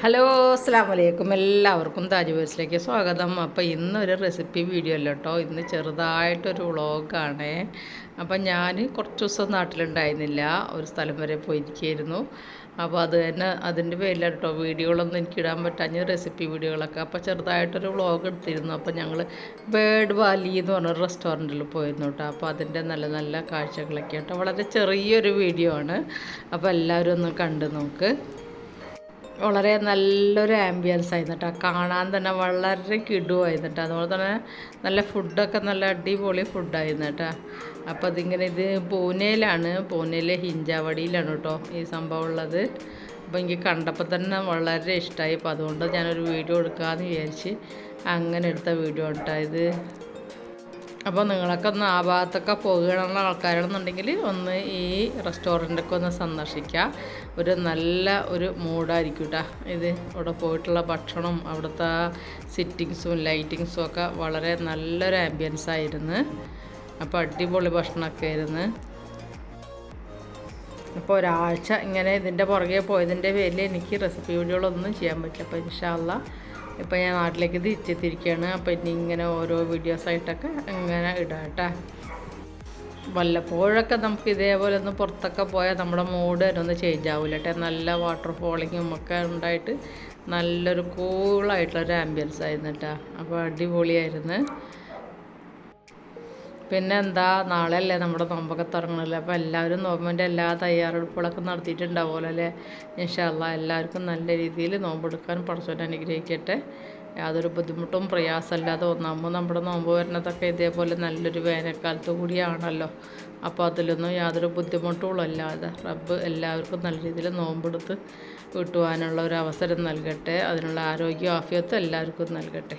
Hello അസ്സാം വലൈക്കും എല്ലാവർക്കും താജ് വേഴ്സിലേക്ക് സ്വാഗതം. അപ്പോൾ ഇന്നൊരു റെസിപ്പി വീഡിയോ അല്ല കേട്ടോ ഇന്ന് ചെറുതായിട്ടൊരു വ്ളോഗാണ്. അപ്പം ഞാൻ കുറച്ച് ദിവസം നാട്ടിലുണ്ടായിരുന്നില്ല. ഒരു സ്ഥലം വരെ പോയിരിക്കുകയായിരുന്നു അപ്പോൾ അത് തന്നെ അതിന്റെ പേരിലാണ് കേട്ടോ വീഡിയോകളൊന്നും എനിക്ക് ഇടാൻ പറ്റാഞ്ഞ റെസിപ്പി വീഡിയോകളൊക്കെ. അപ്പോൾ ചെറുതായിട്ടൊരു വ്ളോഗ് എടുത്തിരുന്നു. അപ്പോൾ ഞങ്ങൾ ബേർഡ് വാലി എന്ന് പറഞ്ഞൊരു റെസ്റ്റോറന്റിൽ പോയിരുന്നു കേട്ടോ അപ്പോൾ അതിന്റെ നല്ല നല്ല കാഴ്ചകളൊക്കെ കേട്ടോ വളരെ ചെറിയൊരു വീഡിയോ ആണ്. അപ്പോൾ എല്ലാവരും ഒന്ന് കണ്ടു നോക്ക്. വളരെ നല്ലൊരു ആംബിയൻസ് ആയിരുന്നു കാണാൻ തന്നെ വളരെ കിടുവായിരുന്നു കേട്ടോ അതുപോലെ തന്നെ നല്ല ഫുഡൊക്കെ നല്ല അടിപൊളി ഫുഡായിരുന്നു കേട്ടോ അപ്പോൾ അതിങ്ങനെ ഇത് പൂനെയിലാണ്. പൂനെയിലെ ഹിഞ്ചാവടിയിലാണ് കേട്ടോ ഈ സംഭവം ഉള്ളത്. അപ്പോൾ എനിക്ക് കണ്ടപ്പോൾ തന്നെ വളരെ ഇഷ്ടമായി അപ്പോൾ അതുകൊണ്ട് ഞാനൊരു വീഡിയോ എടുക്കാമെന്ന് വിചാരിച്ച് അങ്ങനെ എടുത്ത വീഡിയോ കേട്ടോ ഇത്. അപ്പോൾ നിങ്ങളൊക്കെ ഒന്ന് ആ ഭാഗത്തൊക്കെ പോകുകയാണെന്ന ആൾക്കാരാണെന്നുണ്ടെങ്കിൽ ഒന്ന് ഈ റെസ്റ്റോറന്റൊക്കെ ഒന്ന് സന്ദർശിക്കുക. ഒരു നല്ല ഒരു മൂഡായിരിക്കും കേട്ടോ ഇത് ഇവിടെ പോയിട്ടുള്ള ഭക്ഷണവും അവിടുത്തെ സിറ്റിങ്സും ലൈറ്റിങ്സും ഒക്കെ വളരെ നല്ലൊരു ആംബിയൻസ് ആയിരുന്നു. അപ്പോൾ അടിപൊളി ഭക്ഷണമൊക്കെ ആയിരുന്നു. അപ്പോൾ ഒരാഴ്ച ഇങ്ങനെ ഇതിന്റെ പുറകെ പോയതിന്റെ പേരിൽ എനിക്ക് റെസിപ്പി വീഡിയോകളൊന്നും ചെയ്യാൻ പറ്റില്ല. അപ്പോൾ ഇൻഷാല്ല ഇപ്പോൾ ഞാൻ നാട്ടിലേക്ക് തിരിച്ചെത്തിയിരിക്കുകയാണ് അപ്പോൾ ഇനി ഇങ്ങനെ ഓരോ വീഡിയോസായിട്ടൊക്കെ ഇങ്ങനെ ഇടാം കേട്ടോ. വല്ലപ്പോഴൊക്കെ നമുക്ക് ഇതേപോലെ ഒന്ന് പുറത്തൊക്കെ പോയാൽ നമ്മുടെ മൂഡ് തന്നെ ഒന്ന് ചേഞ്ച് ആവില്ല കേട്ടോ. നല്ല വാട്ടർ ഫോളിങ്ങും ഒക്കെ ഉണ്ടായിട്ട് നല്ലൊരു കൂളായിട്ടുള്ളൊരു ആംബിയൻസ് ആയിരുന്നു കേട്ടോ. അപ്പോൾ അടിപൊളിയായിരുന്നു. പിന്നെ എന്താ നാളെ അല്ലേ നമ്മുടെ നോമ്പൊക്കെ തുടങ്ങണമല്ലോ അപ്പോൾ എല്ലാവരും നോമ്പിന്റെ എല്ലാ തയ്യാറെടുപ്പുകളൊക്കെ നടത്തിയിട്ടുണ്ടാവുമല്ലോ അല്ലേ? ഇൻഷാല്ല എല്ലാവർക്കും നല്ല രീതിയിൽ നോമ്പെടുക്കാൻ പഠിച്ചോൻ അനുഗ്രഹിക്കട്ടെ. യാതൊരു ബുദ്ധിമുട്ടും പ്രയാസമല്ലാതെ ഒന്നാകുമ്പോൾ നമ്മുടെ നോമ്പ് വരുന്നതൊക്കെ ഇതേപോലെ നല്ലൊരു വേനൽക്കാലത്ത് കൂടിയാണല്ലോ. അപ്പോൾ അതിലൊന്നും യാതൊരു ബുദ്ധിമുട്ടുകളല്ലാതെ റബ്ബ് എല്ലാവർക്കും നല്ല രീതിയിൽ നോമ്പെടുത്ത് കിട്ടുവാനുള്ള ഒരു അവസരം നൽകട്ടെ. അതിനുള്ള ആരോഗ്യ ആഫിയത്ത് എല്ലാവർക്കും നൽകട്ടെ.